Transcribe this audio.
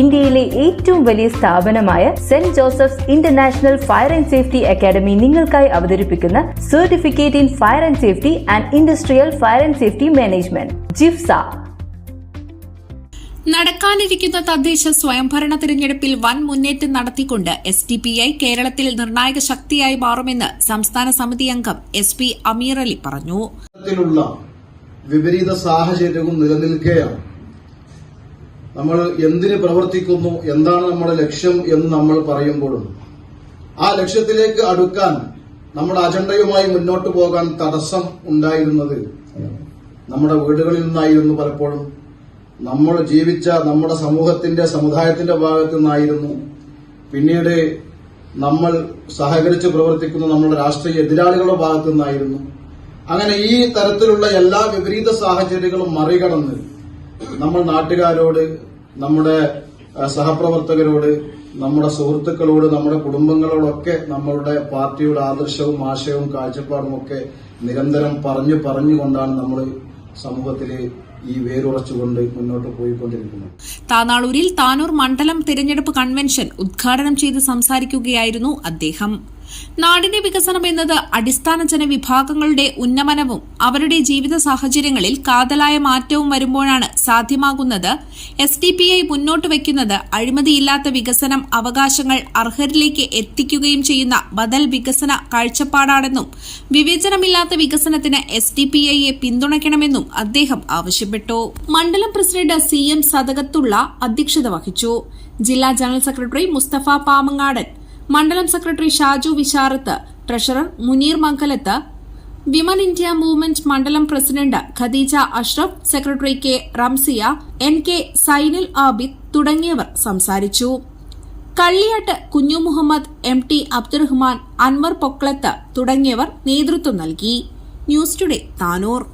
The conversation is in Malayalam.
ഇന്ത്യയിലെ ഏറ്റവും വലിയ സ്ഥാപനമായ saint Joseph's international fire and safety academy നിങ്ങൾക്കായി അവതരിപ്പിക്കുന്ന certificate in fire and safety and industrial fire and safety management ജിഫ്സ. നടക്കാനിരിക്കുന്ന തദ്ദേശ സ്വയംഭരണ തിരഞ്ഞെടുപ്പിൽ വൻ മുന്നേറ്റം നടത്തിക്കൊണ്ട് എസ് ഡി പി ഐ കേരളത്തിൽ നിർണായക ശക്തിയായി മാറുമെന്ന് സംസ്ഥാന സമിതി അംഗം എസ് പി അമീർ അലി പറഞ്ഞു. വിപരീത സാഹചര്യവും നിലനിൽക്കുകയാണ്. നമ്മൾ എന്തിന് പ്രവർത്തിക്കുന്നു എന്താണ് നമ്മുടെ ലക്ഷ്യം എന്ന് നമ്മൾ പറയുമ്പോഴും ആ ലക്ഷ്യത്തിലേക്ക് അടുക്കാൻ നമ്മുടെ അജണ്ടയുമായി മുന്നോട്ട് പോകാൻ തടസ്സം ഉണ്ടായിരുന്നത് നമ്മുടെ വീടുകളിൽ നിന്നായിരുന്നു പലപ്പോഴും. നമ്മൾ ജീവിച്ച നമ്മുടെ സമൂഹത്തിന്റെ സമുദായത്തിന്റെ ഭാഗത്തു നിന്നായിരുന്നു. പിന്നീട് നമ്മൾ സഹകരിച്ച് പ്രവർത്തിക്കുന്ന നമ്മുടെ രാഷ്ട്രീയ എതിരാളികളുടെ ഭാഗത്തു നിന്നായിരുന്നു. അങ്ങനെ ഈ തരത്തിലുള്ള എല്ലാ വിപരീത സാഹചര്യങ്ങളും മറികടന്ന് നമ്മൾ നാട്ടുകാരോട് നമ്മുടെ സഹപ്രവർത്തകരോട് നമ്മുടെ സുഹൃത്തുക്കളോട് നമ്മുടെ കുടുംബങ്ങളോടൊക്കെ നമ്മളുടെ പാർട്ടിയുടെ ആദർശവും ആശയവും കാഴ്ചപ്പാടും ഒക്കെ നിരന്തരം പറഞ്ഞു പറഞ്ഞുകൊണ്ടാണ് നമ്മൾ സമൂഹത്തിൽ ഈ വേരുറച്ചുകൊണ്ട് മുന്നോട്ട് പോയിക്കൊണ്ടിരിക്കുന്നത്. താനാളൂരിൽ താനൂർ മണ്ഡലം തിരഞ്ഞെടുപ്പ് കൺവെൻഷൻ ഉദ്ഘാടനം ചെയ്ത് സംസാരിക്കുകയായിരുന്നു അദ്ദേഹം. നാടിന്റെ വികസനം എന്നത് അടിസ്ഥാന ജനവിഭാഗങ്ങളുടെ ഉന്നമനവും അവരുടെ ജീവിത സാഹചര്യങ്ങളിൽ കാതലായ മാറ്റവും വരുമ്പോഴാണ് സാധ്യമാകുന്നത്. എസ് ഡി പി ഐ മുന്നോട്ട് വയ്ക്കുന്നത് അഴിമതിയില്ലാത്ത വികസനം അവകാശങ്ങൾ അർഹരിലേക്ക് എത്തിക്കുകയും ചെയ്യുന്ന ബദൽ വികസന കാഴ്ചപ്പാടാണെന്നും വിവേചനമില്ലാത്ത വികസനത്തിന് എസ് ഡി പി ഐയെ പിന്തുണയ്ക്കണമെന്നും അദ്ദേഹം ആവശ്യപ്പെട്ടു. മണ്ഡലം പ്രസിഡന്റ് സി എം സദകത്തുള്ള അധ്യക്ഷത വഹിച്ചു. ജില്ലാ ജനറൽ സെക്രട്ടറി മുസ്തഫ പാമങ്ങാടൻ മണ്ഡലം secretary Shaju Visharath treasurer Muneer Mangalath women India movement മണ്ഡലം president Khadeeja Ashraf secretary K Ramsiya N K Sainil Abid തുടങ്ങിയവർ സംസാരിച്ചു. കള്ളിയാട്ട് കുഞ്ഞു മുഹമ്മദ് എം ടി അബ്ദുറഹ്മാൻ അൻവർ പൊക്ലത്ത് തുടങ്ങിയവർ നേതൃത്വം നൽകി. News today Tanur.